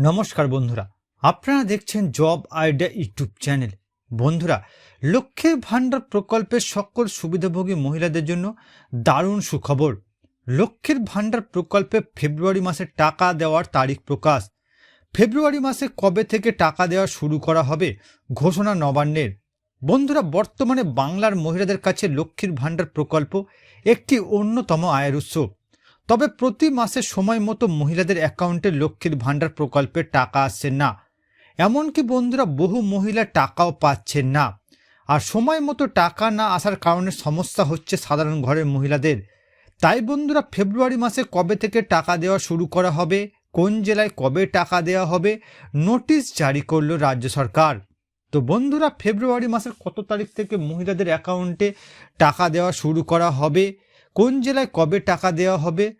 নমস্কার বন্ধুরা। আপনারা দেখছেন জব আইডিয়া ইউটিউব চ্যানেল। বন্ধুরা লক্ষ্মীর ভাণ্ডার প্রকল্পের সকল সুবিধাভোগী মহিলাদের জন্য দারুণ সুখবর। লক্ষ্মীর ভাণ্ডার প্রকল্পে ফেব্রুয়ারি মাসে টাকা দেওয়ার তারিখ প্রকাশ। ফেব্রুয়ারি মাসে কবে থেকে টাকা দেওয়া শুরু করা হবে ঘোষণা নবান্নের। বন্ধুরা, বর্তমানে বাংলার মহিলাদের কাছে লক্ষ্মীর ভাণ্ডার প্রকল্প একটি অন্যতম আয়ের উৎস। তবে প্রতি মাসে সময় মতো মহিলাদের অ্যাকাউন্টে লক্ষ্মীর ভাণ্ডার প্রকল্পে টাকা আসছে না। এমনকি বন্ধুরা বহু মহিলা টাকাও পাচ্ছেন না। আর সময় মতো টাকা না আসার কারণে সমস্যা হচ্ছে সাধারণ ঘরের মহিলাদের। তাই বন্ধুরা ফেব্রুয়ারি মাসে কবে থেকে টাকা দেওয়া শুরু করা হবে? কোন জেলায় কবে টাকা দেওয়া হবে? নোটিশ জারি করল রাজ্য সরকার। তো বন্ধুরা ফেব্রুয়ারি মাসের কত তারিখ থেকে মহিলাদের অ্যাকাউন্টে টাকা দেওয়া শুরু করা হবে? কোন জেলায় কবে টাকা দেওয়া হবে?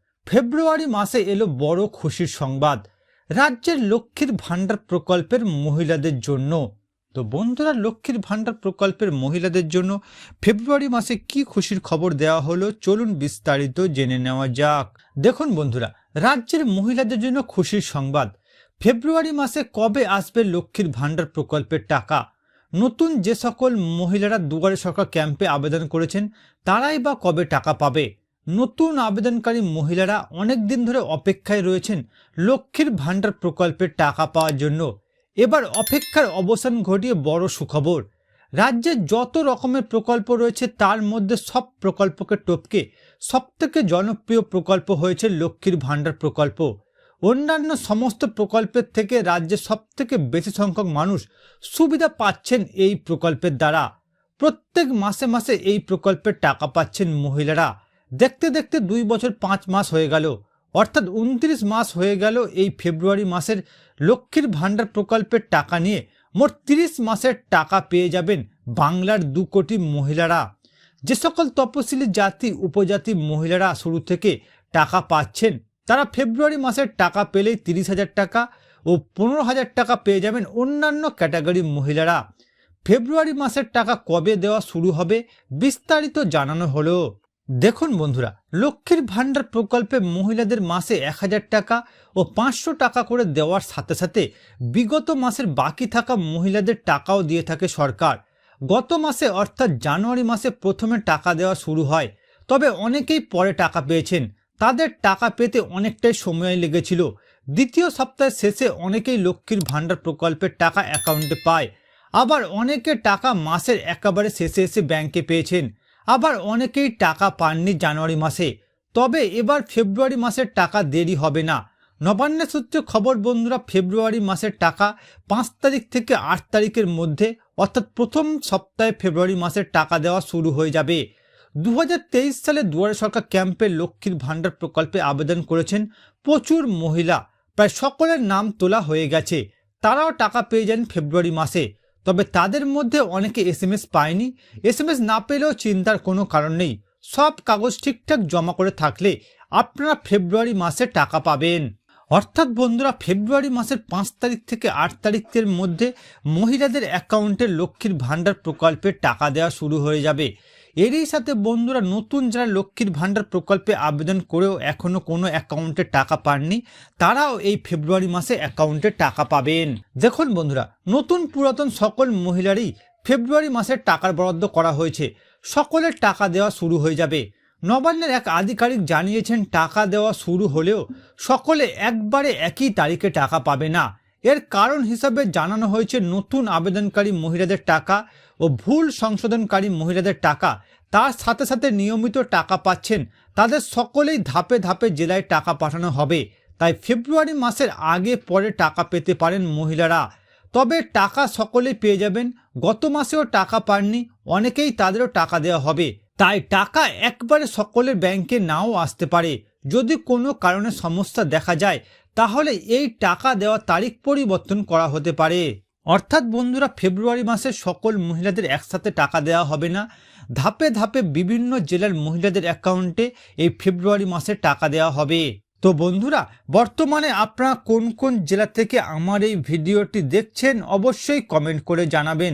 ফেব্রুয়ারি মাসে এলো বড় খুশির সংবাদ। রাজ্যের লক্ষ্মীর ভাণ্ডার প্রকল্পের মহিলাদের জন্য। তো বন্ধুরা, লক্ষ্মীর ভাণ্ডার প্রকল্পের মহিলাদের জন্য ফেব্রুয়ারি মাসে কি খুশির খবর দেওয়া হলো, চলুন বিস্তারিত জেনে নেওয়া যাক। দেখুন বন্ধুরা, রাজ্যের মহিলাদের জন্য খুশির সংবাদ। ফেব্রুয়ারি মাসে কবে আসবে লক্ষ্মীর ভাণ্ডার প্রকল্পের টাকা? নতুন যে সকল মহিলারা দুয়ারে সরকার ক্যাম্পে আবেদন করেছেন, তারাই বা কবে টাকা পাবে? নতুন আবেদনকারী মহিলারা অনেক দিন ধরে অপেক্ষায় রয়েছেন লক্ষ্মীর ভাণ্ডার প্রকল্পের টাকা পাওয়ার জন্য। এবার অপেক্ষার অবসান ঘটিয়ে বড় সুখবর। রাজ্যে যত রকমের প্রকল্প রয়েছে, তার মধ্যে সব প্রকল্পকে টপকে সবথেকে জনপ্রিয় প্রকল্প হয়েছে লক্ষ্মীর ভাণ্ডার প্রকল্প। অন্যান্য সমস্ত প্রকল্পের থেকে রাজ্যে সবথেকে বেশি সংখ্যক মানুষ সুবিধা পাচ্ছেন এই প্রকল্পের দ্বারা। প্রত্যেক মাসে মাসে এই প্রকল্পের টাকা পাচ্ছেন মহিলারা। দেখতে দেখতে দুই বছর পাঁচ মাস হয়ে গেল। অর্থাৎ উনত্রিশ মাস হয়ে গেল এই ফেব্রুয়ারি মাসের লক্ষ্মীর ভাণ্ডার প্রকল্পের টাকা নিয়ে। মোট তিরিশ মাসের টাকা পেয়ে যাবেন বাংলার দু কোটি মহিলারা। যে সকল তপশিলি জাতি, উপজাতি মহিলারা শুরু থেকে টাকা পাচ্ছেন, তারা ফেব্রুয়ারি মাসের টাকা পেলেই তিরিশ হাজার টাকা ও পনেরো হাজার টাকা পেয়ে যাবেন অন্যান্য ক্যাটাগরির মহিলারা। ফেব্রুয়ারি মাসের টাকা কবে দেওয়া শুরু হবে বিস্তারিত জানানো হলো। দেখুন বন্ধুরা, লক্ষ্মীর ভাণ্ডার প্রকল্পে মহিলাদের মাসে এক হাজার টাকা ও পাঁচশো টাকা করে দেওয়ার সাথে সাথে বিগত মাসের বাকি থাকা মহিলাদের টাকাও দিয়ে থাকে সরকার। গত মাসে অর্থাৎ জানুয়ারি মাসে প্রথমে টাকা দেওয়া শুরু হয়, তবে অনেকেই পরে টাকা পেয়েছেন। তাদের টাকা পেতে অনেকটাই সময় লেগেছিল। দ্বিতীয় সপ্তাহের শেষে অনেকেই লক্ষ্মীর ভাণ্ডার প্রকল্পের টাকা অ্যাকাউন্টে পায়। আবার অনেকে টাকা মাসের একেবারে শেষে এসে ব্যাংকে পেয়েছেন। আবার অনেকেই টাকা পাননি জানুয়ারি মাসে। তবে এবার ফেব্রুয়ারি মাসের টাকা দেরি হবে না। নবান্ন সূত্রে খবর, বন্ধুরা, ফেব্রুয়ারি মাসের টাকা পাঁচ তারিখ থেকে আট তারিখের মধ্যে, অর্থাৎ প্রথম সপ্তাহে ফেব্রুয়ারি মাসের টাকা দেওয়া শুরু হয়ে যাবে। দু হাজার তেইশ সালে দুয়ারে সরকার ক্যাম্পে লক্ষ্মীর ভাণ্ডার প্রকল্পে আবেদন করেছেন প্রচুর মহিলা। প্রায় সকলের নাম তোলা হয়ে গেছে। তারাও টাকা পেয়ে যান ফেব্রুয়ারি মাসে। তবে তাদের মধ্যে অনেকে এস এম এস পায়নি। এস এম এস না পেলেও চিন্তার কোনো কারণ নেই। সব কাগজ ঠিকঠাক জমা করে থাকলে আপনারা ফেব্রুয়ারি মাসে টাকা পাবেন। অর্থাৎ বন্ধুরা, ফেব্রুয়ারি মাসের পাঁচ তারিখ থেকে আট তারিখের মধ্যে মহিলাদের অ্যাকাউন্টে লক্ষ্মীর ভাণ্ডার প্রকল্পে টাকা দেওয়া শুরু হয়ে যাবে। এরই সাথে বন্ধুরা নতুন যারা লক্ষ্মীর ভাণ্ডার প্রকল্পে আবেদন করেও এখনও কোনো অ্যাকাউন্টে টাকা পাননি, তারাও এই ফেব্রুয়ারি মাসে অ্যাকাউন্টে টাকা পাবেন। দেখুন বন্ধুরা, নতুন পুরাতন সকল মহিলারই ফেব্রুয়ারি মাসের টাকার বরাদ্দ করা হয়েছে। সকলের টাকা দেওয়া শুরু হয়ে যাবে। নবান্নের এক আধিকারিক জানিয়েছেন, টাকা দেওয়া শুরু হলেও সকলে একবারে একই তারিখে টাকা পাবে না। এর কারণ হিসাবে জানানো হয়েছে নতুন আবেদনকারী মহিলাদের টাকা ও ভুল সংশোধনকারী মহিলাদের টাকা। তার সাথে সাথে নিয়মিত টাকা পাচ্ছেন। তাদের সকলেই ধাপে ধাপে জেলায় টাকা পাঠানো হবে। তাই ফেব্রুয়ারি মাসের আগে পরে টাকা পেতে পারেন মহিলারা। তবে টাকা সকলেই পেয়ে যাবেন। গত মাসেও টাকা পাননি। অনেকেই তাদেরও টাকা দেওয়া হবে। তাই টাকা একবারে সকলের ব্যাংকে নাও আসতে পারে। যদি কোনো কারণে সমস্যা দেখা যায় তাহলে এই টাকা দেওয়ার তারিখ পরিবর্তন করা হতে পারে। অর্থাৎ বন্ধুরা, ফেব্রুয়ারি মাসে সকল মহিলাদের একসাথে টাকা দেওয়া হবে না। ধাপে ধাপে বিভিন্ন জেলার মহিলাদের অ্যাকাউন্টে এই ফেব্রুয়ারি মাসে টাকা দেওয়া হবে। তো বন্ধুরা, বর্তমানে আপনারা কোন কোন জেলা থেকে আমার এই ভিডিওটি দেখছেন অবশ্যই কমেন্ট করে জানাবেন।